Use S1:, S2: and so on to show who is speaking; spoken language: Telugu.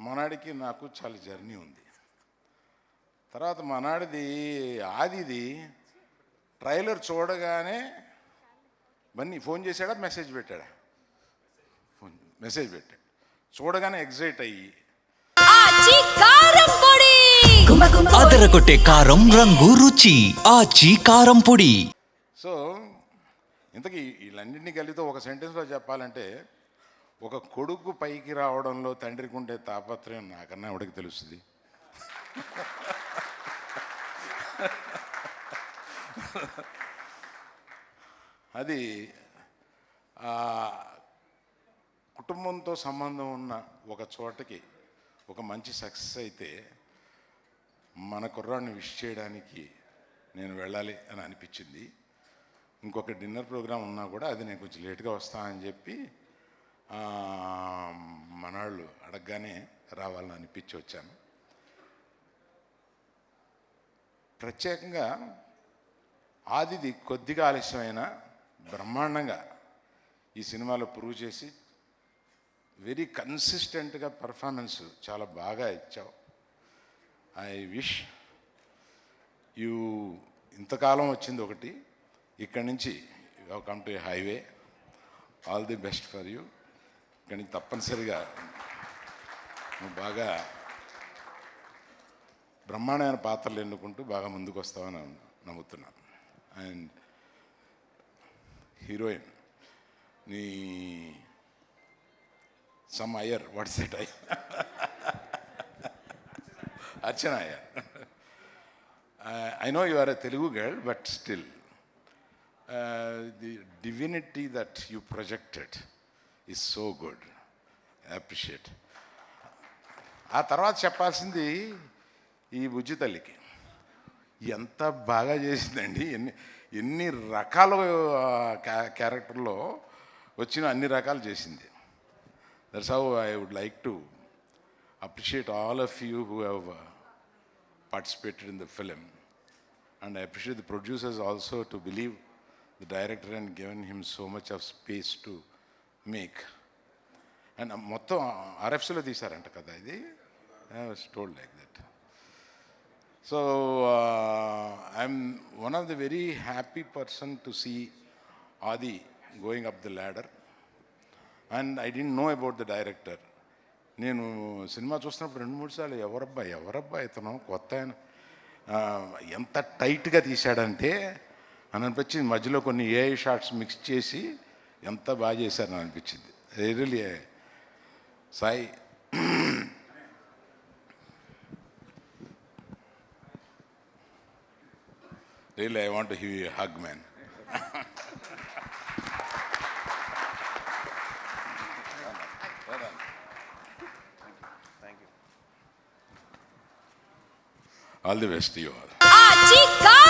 S1: మనాడికి నాకు చాలా జర్నీ ఉంది. తర్వాత మనాడిది ఆదిది ట్రైలర్ చూడగానే బన్నీ ఫోన్ చేశాడా? మెసేజ్ పెట్టాడా? ఫోన్ మెసేజ్ పెట్టాడు చూడగానే ఎగ్జైట్ అయ్యి.
S2: అదరగొట్టే కారం రంగు రుచి. ఆచి కారం పొడి.
S1: సో ఇంతకీ వీళ్ళన్నింటినీ కలిగితే ఒక సెంటెన్స్లో చెప్పాలంటే ఒక కొడుకు పైకి రావడంలో తండ్రికి ఉండే తాపత్రయం నాకన్నా ఎవడికి తెలుస్తుంది? అది కుటుంబంతో సంబంధం ఉన్న ఒక చోటకి ఒక మంచి సక్సెస్ అయితే మన కుర్రాడిని విష్ చేయడానికి నేను వెళ్ళాలి అని అనిపించింది. ఇంకొక డిన్నర్ ప్రోగ్రాం ఉన్నా కూడా అది నేను కొంచెం లేట్గా వస్తా అని చెప్పి ఆ, మనాళ్ళు అడగగానే రావాలని అనిపించి వచ్చాను. ప్రత్యేకంగా ఆదిది కొద్దిగా ఆలస్యమైన బ్రహ్మాండంగా ఈ సినిమాలో ప్రూవ్ చేసి వెరీ కన్సిస్టెంట్గా పర్ఫార్మెన్స్ చాలా బాగా ఇచ్చావు. ఐ విష్ యూ ఇంతకాలం వచ్చింది ఒకటి. ఇక్కడి నుంచి come to highway. All the best for you. కానీ తప్పనిసరిగా నువ్వు బాగా బ్రహ్మాండమైన పాత్రలు ఎన్నుకుంటూ బాగా ముందుకు వస్తావని నమ్ముతున్నాను అండ్ హీరోయిన్ నీ some Iyer what's it I Archana Iyer. I know you are a Telugu girl but still the divinity that you projected is so good appreciate ఆ తర్వాత చెప్పాల్సింది ఈ బుజ్జి తల్లికి. ఎంత బాగా చేసిందండి. ఎన్ని ఎన్ని రకాలు క్యారెక్టర్లో వచ్చిన అన్ని రకాలు చేసింది. That's how I would like to appreciate all of you who have participated in the film and I appreciate the producers also to believe the director and given him so much of space to make and uh, మొత్తం ఆర్ఎఫ్సీలో తీశారంట కదా ఇది? I told like that so I'm one of the very happy person to see Aadi going up the ladder and I don't know about the director నేను సినిమా చూసినప్పుడు రెండు మూడు సార్లు ఎవరబ్బా ఎవరబ్బా ఇతను కొత్త ఆయన. ఎంత టైట్గా తీశాడంటే అని అనిపించింది. మధ్యలో కొన్ని ఏఐ షార్ట్స్ మిక్స్ చేసి ఎంత బాగా చేశారని అనిపించింది really Sai really I want give you hug man all the best you all
S3: Aachi కారం పొడి గుమ గుమ